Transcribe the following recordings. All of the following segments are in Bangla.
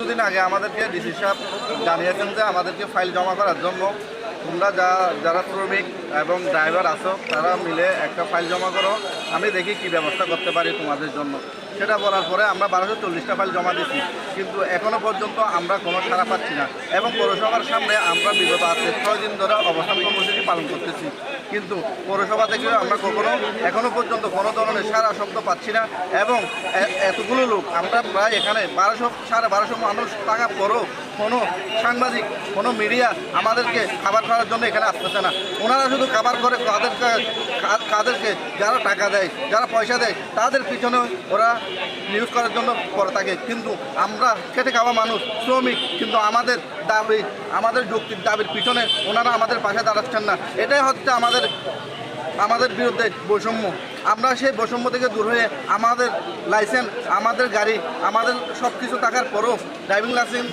কিছুদিন আগে আমাদেরকে ডিসি সাহেব জানিয়েছেন যে আমাদেরকে ফাইল জমা করার জন্য তোমরা যা, যারা শ্রমিক এবং ড্রাইভার আছো, তারা মিলে একটা ফাইল জমা করো। আমি দেখি কি ব্যবস্থা করতে পারি তোমাদের জন্য। সেটা বলার পরে আমরা বারোশো চল্লিশটা ফাইল জমা দিচ্ছি কিন্তু এখনও পর্যন্ত আমরা কোনো সাড়া পাচ্ছি না। এবং পৌরসভার সামনে আমরা বিগত আজকে ছয় দিন ধরে অবস্থান কর্মসূচি পালন করতেছি। কিন্তু পৌরসভা থেকে আমরা কখনো, এখনও পর্যন্ত কোনো ধরনের সারা শব্দ পাচ্ছি না। এবং এতগুলো লোক, আমরা প্রায় এখানে বারোশো, সাড়ে বারোশো মানুষ টাকা পরও কোনো সাংবাদিক, কোনো মিডিয়া আমাদেরকে খাবার খাওয়ার জন্য এখানে আসতেছে না। ওনারা শুধু খাবার করে তাদের তাদেরকে যারা টাকা দেয়, যারা পয়সা দেয়, তাদের পিছনে ওরা নিউজ করার জন্য করে থাকে। কিন্তু আমরা খেটে খাওয়া মানুষ, শ্রমিক, কিন্তু আমাদের দাবি, আমাদের যুক্তির দাবির পিছনে ওনারা আমাদের পাশে দাঁড়াচ্ছেন না। এটাই হচ্ছে আমাদের আমাদের বিরুদ্ধে বৈষম্য। আমরা সেই বৈষম্য থেকে দূর হয়ে আমাদের লাইসেন্স আমাদের গাড়ি, আমাদের সব কিছু থাকার পরও ড্রাইভিং লাইসেন্স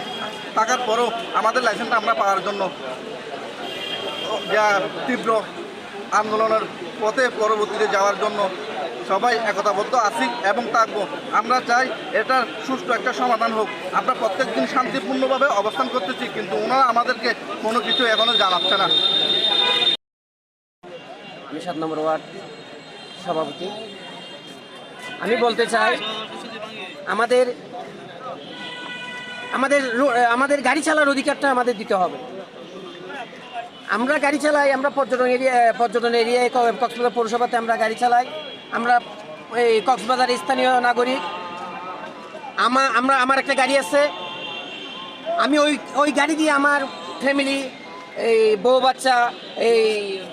থাকার পরও আমাদের লাইসেন্সটা আমরা পাওয়ার জন্য যা তীব্র আন্দোলনের পথে পরবর্তীতে যাওয়ার জন্য সবাই একতাবদ্ধ আছি এবং থাকব। আমরা চাই এটার সুষ্ঠু একটা সমাধান হোক। আমরা প্রত্যেক দিন শান্তিপূর্ণভাবে অবস্থান করতেছি, কিন্তু ওনারা আমাদেরকে কোনো কিছু এখনও জানাচ্ছে না। আমি সাত নম্বর ওয়ার্ড সভাপতি। আমি বলতে চাই, আমাদের আমাদের আমাদের গাড়ি চালার অধিকারটা আমাদের দিতে হবে। আমরা গাড়ি চালাই, আমরা পর্যটন এরিয়া পর্যটন এরিয়ায় কক্সবাজার পৌরসভাতে আমরা গাড়ি চালাই। আমরা এই কক্সবাজার স্থানীয় নাগরিক। আমা, আমরা, আমার একটা গাড়ি আছে। আমি ওই ওই গাড়ি দিয়ে আমার ফ্যামিলি এই বউ বাচ্চা, এই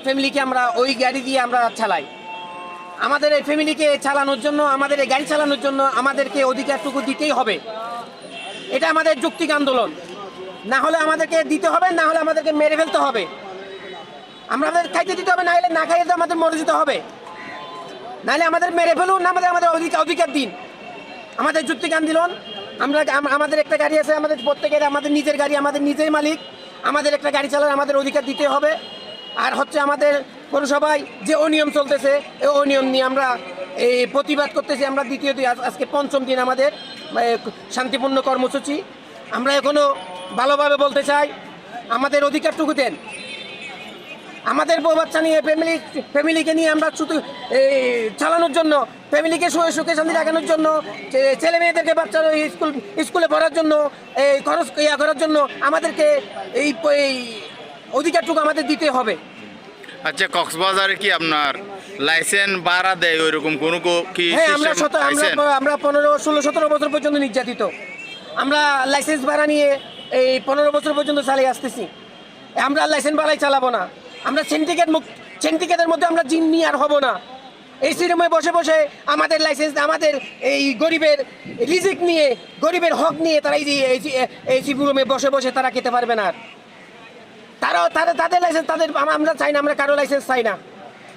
ফ্যামিলিকে আমরা ওই গাড়ি দিয়ে আমরা চালাই। আমাদের এই ফ্যামিলিকে চালানোর জন্য, আমাদের এই গাড়ি চালানোর জন্য আমাদেরকে অধিকারটুকু দিতেই হবে। এটা আমাদের যৌক্তিক আন্দোলন। না হলে আমাদেরকে দিতে হবে, না হলে আমাদেরকে মেরে ফেলতে হবে। আমাদের খাইতে দিতে হবে, না হলে না খাইতে আমাদের মরে যেতে হবে। নাহলে আমাদের মেরে ফেলুন, না আমাদের আমাদের অধিকার অধিকার দিন। আমাদের যুক্তিক আন্দোলন, আমরা আমাদের একটা গাড়ি আছে, আমাদের প্রত্যেকের, আমাদের নিজের গাড়ি, আমাদের নিজেই মালিক। আমাদের একটা গাড়ি চালার আমাদের অধিকার দিতে হবে। আর হচ্ছে আমাদের পৌরসভায় যে অনিয়ম চলতেছে, এই অনিয়ম নিয়ে আমরা এই প্রতিবাদ করতেছি। আমরা দ্বিতীয় দিন আজকে পঞ্চম দিন আমাদের শান্তিপূর্ণ কর্মসূচি। আমরা এখনও ভালোভাবে বলতে চাই, আমাদের অধিকারটুকু দেন। আমাদের বউ বাচ্চা নিয়ে ফ্যামিলি ফ্যামিলিকে নিয়ে আমরা শুধু এই চালানোর জন্য ফ্যামিলিকে সুখে সুখে শান্তি রাখানোর জন্য ছেলে মেয়েদেরকে বাচ্চা স্কুল স্কুলে পড়ার জন্য এই খরচ ইয়া করার জন্য আমাদেরকে এই অধিকারটুকু আমাদের দিতে হবে। আচ্ছা কক্সবাজারে কি আপনার লাইসেন্স ভাড়া দেয় ওইরকম কোনো কি হ্যাঁ আমরা শত আমরা আমরা পনেরো ষোলো সতেরো বছর পর্যন্ত নির্যাতিত। আমরা লাইসেন্স ভাড়া নিয়ে এই পনেরো বছর পর্যন্ত চালিয়ে আসতেছি। আমরা লাইসেন্স ভাড়াই চালাবো না। আমরা সিন্ডিকেট সিন্ডিকেটের মধ্যে আমরা নিয়ে আর হব না। এই সিরুমে বসে বসে আমাদের লাইসেন্স আমাদের এই গরিবের রিজিক নিয়ে, গরিবের হক নিয়ে তারা এই এই রুমে বসে বসে তারা খেতে পারবে না। তারাও, তাদের তাদের লাইসেন্স তাদের আমরা চাই না, আমরা কারও লাইসেন্স চাই না।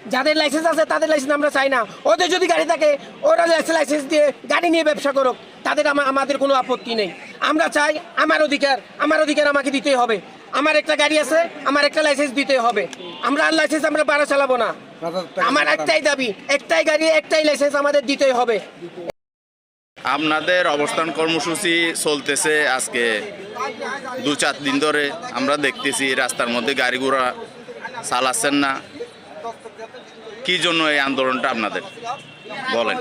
যাদের লাইসেন্স আছে, তাদের লাইসেন্স আমরা চাই না। ওদের যদি গাড়ি থাকে, ওরা লাইসেন্স দিয়ে গাড়ি নিয়ে ব্যবসা করুক, তাদের আমা- আমাদের কোনো আপত্তি নেই। আমরা চাই, আমার অধিকার আমার অধিকার আমাকে দিতেই হবে। আমার একটা গাড়ি আছে আমার একটা লাইসেন্স দিতে হবে। আমরা আর লাইসেন্স আমরা বারো চালাবো না। আমার একটাই দাবি একটাই গাড়ি একটাই লাইসেন্স আমাদের দিতেই হবে। আপনাদের অবস্থান কর্মসূচি চলতেছে আজকে দু চার দিন ধরে। আমরা দেখতেছি রাস্তার মধ্যে গাড়ি ঘোড়া চালাচ্ছেন না। কি জন্য এই আন্দোলনটা আপনাদের? বলেন।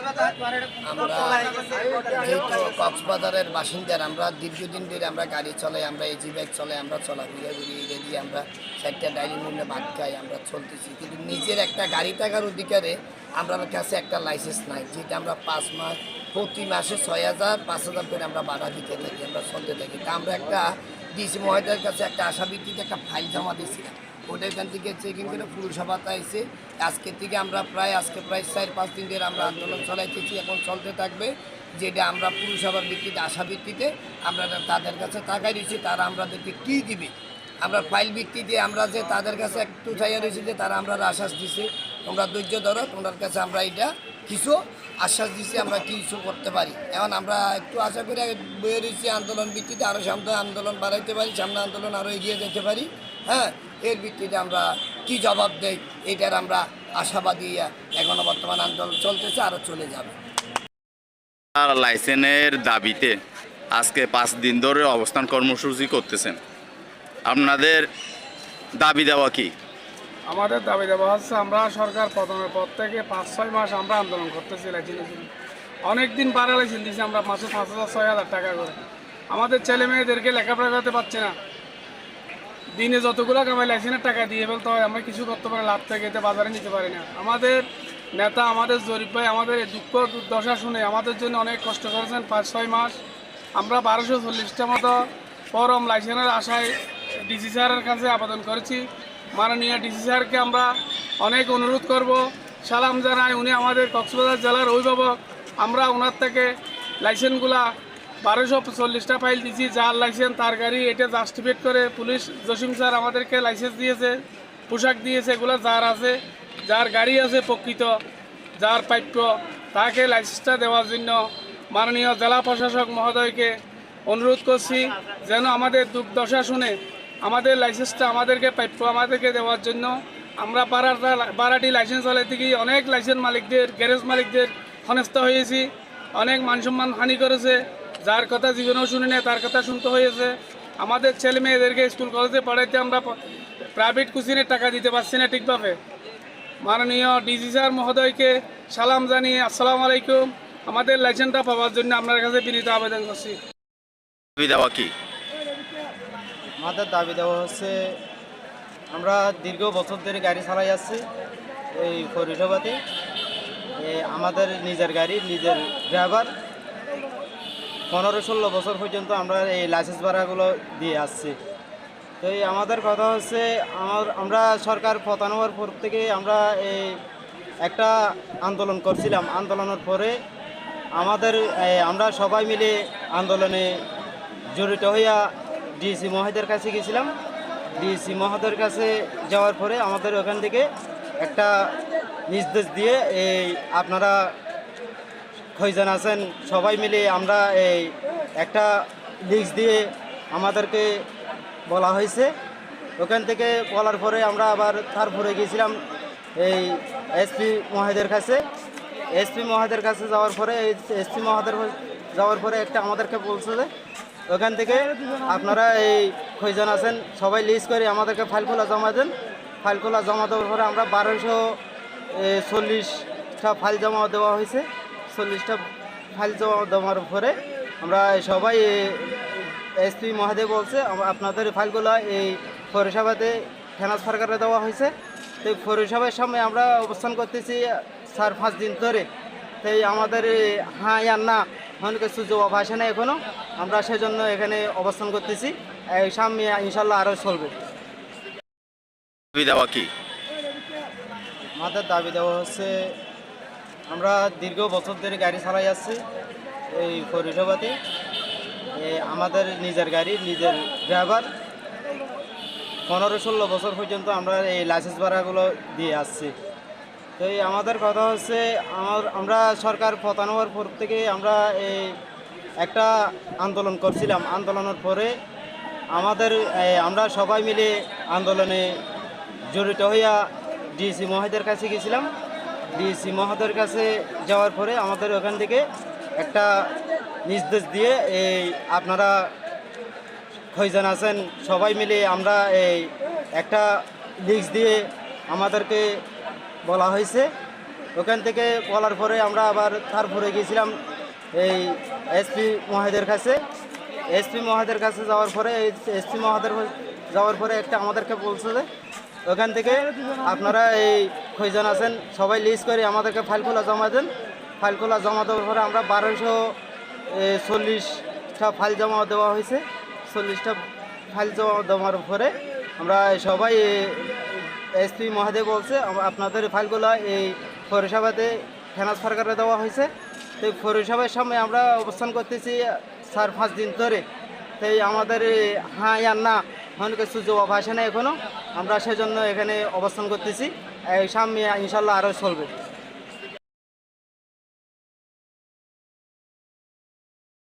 যেহেতু কক্সবাজারের বাসিন্দার, আমরা দীর্ঘদিন ধরে আমরা গাড়ি চলাই, আমরা এজি বাইক চলাই, আমরা চলাফেরা করি এটা দিয়ে আমরা চারটা ডাইনিং রুমে ভাত খাই, আমরা চলতেছি। কিন্তু নিজের একটা গাড়ি থাকার অধিকারে আমরা কাছে একটা লাইসেন্স নাই, যেটা আমরা পাঁচ মাস, প্রতি মাসে ছয় হাজার, পাঁচ হাজার করে আমরা ভাড়া দিতে থাকি, আমরা চলতে থাকি। তা আমরা একটা ডিসি মহোদয়ের কাছে একটা আশা ভিত্তিতে একটা ফাইল জমা দিয়েছিলাম। ওটা এখান থেকে চেকিং করে পুরসভাতে আইসে আজকে থেকে আমরা প্রায়, আজকে প্রায় চার পাঁচ দিন ধরে আমরা আন্দোলন চালাইতেছি, এখন চলতে থাকবে। যেটা আমরা পুরসভার ভিত্তিতে, আশা ভিত্তিতে আমরা তাদের কাছে টাকা দিচ্ছি তারা আমাদেরকে কী দিবে? আমরা ফাইল ভিত্তিতে আমরা যে তাদের কাছে একটু চাইয়া রয়েছি যে তারা আমরা আশ্বাস দিছে, তোমরা ধৈর্য ধরো তোমার কাছে আমরা এটা কিছু আশ্বাস দিছি, আমরা কিছু করতে পারি। এখন আমরা একটু আশা করে বয়ে রয়েছি, আন্দোলন ভিত্তিতে আরও সামনে আন্দোলন বাড়াইতে পারি, সামনে আন্দোলন আরও এগিয়ে যেতে পারি। হ্যাঁ এর ভিত্তিতে আমরা কি জবাব দেই এটার আমরা আশাবাদী এখনও বর্তমান আন্দোলন চলতেছে আরও চলে যাবে। আর লাইসেন্সের দাবিতে আজকে পাঁচ দিন ধরে অবস্থান কর্মসূচি করতেছেন। আপনাদের দাবি দেওয়া কি? আমাদের দাবি দেওয়া হচ্ছে আমরা সরকার প্রথমের পর থেকে পাঁচ ছয় মাস আমরা আন্দোলন করতেছি লাইসেন্স অনেক দিন বাড়া লাইসেন্স দিয়েছি আমরা মাসে পাঁচ হাজার ছয় হাজার টাকা করে। আমাদের ছেলে মেয়েদেরকে লেখাপড়া করতে পারছে না। দিনে যতগুলো কামাই লাইসেন্সের টাকা দিয়ে ফেলতে হয়। আমরা কিছু করতে পারি লাভ থেকে এতে বাজারে নিতে পারি না। আমাদের নেতা, আমাদের জরিপ ভাই, আমাদের এই দুঃখ দুর্দশা শুনে আমাদের জন্য অনেক কষ্ট করেছেন পাঁচ, ছয় মাস। আমরা বারোশো চল্লিশটা মতো ফরম লাইসেন্সের আশায় ডিসি স্যারের কাছে আবেদন করেছি। মাননীয় ডিসি স্যারকে আমরা অনেক অনুরোধ করব। সালাম জানাই। উনি আমাদের কক্সবাজার জেলার অভিভাবক। আমরা ওনার থেকে লাইসেন্সগুলা বারোশো চল্লিশটা ফাইল দিয়েছি যার লাইসেন্স তার গাড়ি, এটা জাস্টিফিকেট করে পুলিশ, জসিম স্যার আমাদেরকে লাইসেন্স দিয়েছে, পোশাক দিয়েছে, এগুলো যার আছে, যার গাড়ি আছে প্রকৃত, যার প্রাপ্য, তাকে লাইসেন্সটা দেওয়ার জন্য মাননীয় জেলা প্রশাসক মহোদয়কে অনুরোধ করছি, যেন আমাদের দুর্দশা শুনে আমাদের লাইসেন্সটা আমাদেরকে প্রাপ্য, আমাদেরকে দেওয়ার জন্য আমরা বারাটা বারাটি লাইসেন্স হলে থেকেই অনেক লাইসেন্স মালিকদের গ্যারেজ মালিকদের হেনস্থা হয়েছি, অনেক মান সম্মান হানি করেছে। যার কথা জীবনেও শুনি না তার কথা শুনতে হয়েছে। আমাদের ছেলে মেয়েদেরকে স্কুল কলেজে পড়াইতে আমরা প্রাইভেট কোচিংয়ের টাকা দিতে পারছি না ঠিকভাবে। মাননীয় ডিজি স্যার মহোদয়কে সালাম জানিয়ে আসসালামু আলাইকুম। আমাদের লাইসেন্সটা পাওয়ার জন্য আপনার কাছে বিনীত আবেদন করছি। দাবি দেওয়া কি? আমাদের দাবি দেওয়া হচ্ছে আমরা দীর্ঘ বছর ধরে গাড়ি চালাই যাচ্ছি এই পৌরসভাতে এ, আমাদের নিজের গাড়ি নিজের ড্রাইভার পনেরো ষোলো বছর পর্যন্ত আমরা এই লাইসেন্স ভাড়াগুলো দিয়ে আসছি। তো এই আমাদের কথা হচ্ছে, আমার, আমরা সরকার পতানোর পর থেকে আমরা এই একটা আন্দোলন করছিলাম। আন্দোলনের পরে আমাদের আমরা সবাই মিলে আন্দোলনে জড়িত হইয়া ডিসি মহোদয়ের কাছে গেছিলাম। ডিসি মহাদের কাছে যাওয়ার পরে আমাদের ওখান থেকে একটা নির্দেশ দিয়ে এই আপনারা কয়জন আছেন? সবাই মিলে আমরা এই একটা লিস্ট দিয়ে আমাদেরকে বলা হয়েছে। ওখান থেকে বলার পরে আমরা আবার তারপরে গিয়েছিলাম এই এসপি মহাদের কাছে। এসপি মহাদের কাছে যাওয়ার পরে এই এসপি মহাদের যাওয়ার পরে একটা আমাদেরকে বলছে যে, ওখান থেকে আপনারা এই কয়জন আছেন? সবাই লিস্ট করে আমাদেরকে ফাইল খোলা জমা দেন। ফাইল খোলা জমা দেওয়ার পরে আমরা বারোশো চল্লিশটা ফাইল জমা দেওয়া হয়েছে। ফাইল জমা দেওয়ার পরে আমরা সবাই এসপি মহাদেব বলছে আপনাদের ফাইলগুলো এই পৌরসভাতে ট্রান্সফার করে দেওয়া হয়েছে। তো পৌরসভার সামনে আমরা অবস্থান করতেছি চার পাঁচ দিন ধরে। তাই আমাদের হ্যাঁ আর না অনেক সুযোগ আসে না এখনও আমরা সেজন্য এখানে অবস্থান করতেছি। এই সামনে ইনশাল্লাহ আরও চলবে। দাবি দেওয়া কি? আমাদের দাবি দেওয়া হচ্ছে আমরা দীর্ঘ বছর ধরে গাড়ি চালাই আসছি এই পৌরসভাতে। আমাদের নিজের গাড়ি, নিজের ড্রাইভার পনেরো ষোলো বছর পর্যন্ত আমরা এই লাইসেন্স ভাড়াগুলো দিয়ে আসছি। তো এই আমাদের কথা হচ্ছে, আমার, আমরা সরকার পতানোর পর থেকে আমরা এই একটা আন্দোলন করছিলাম। আন্দোলনের পরে আমাদের আমরা সবাই মিলে আন্দোলনে জড়িত হইয়া ডিসি মহোদয়ের কাছে গেছিলাম। ডিসি মহোদয়ের কাছে যাওয়ার পরে আমাদের ওখান থেকে একটা নির্দেশ দিয়ে এই আপনারা কয়জন আছেন সবাই মিলে আমরা এই একটা লিস্ট দিয়ে আমাদেরকে বলা হয়েছে। ওখান থেকে বলার পরে আমরা আবার তারপরে গিয়েছিলাম এই এসপি মহাদের কাছে। এসপি মহাদের কাছে যাওয়ার পরে, এই এসপি মহাদের যাওয়ার পরে একটা আমাদেরকে বলছে যে ওখান থেকে আপনারা এই কয়জন আছেন, সবাই লিস্ট করে আমাদেরকে ফাইল খোলা জমা দেন। ফাইল খোলা জমা দেওয়ার পরে আমরা বারোশো চল্লিশটা ফাইল জমা দেওয়া হয়েছে। চল্লিশটা ফাইল জমা দেওয়ার পরে আমরা সবাই এসপি মহাদেব বলছে আপনাদের ফাইলগুলো এই পৌরসভাতে ট্রান্সফার করে দেওয়া হয়েছে। তো পৌরসভার সামনে আমরা অবস্থান করতেছি চার, পাঁচ দিন ধরে। তাই আমাদের হ্যাঁ আর না অনেক সুযোগ আসে না এখনও আমরা সেজন্য এখানে অবস্থান করতেছি। সামনে ইনশাল্লাহ আরও চলবে।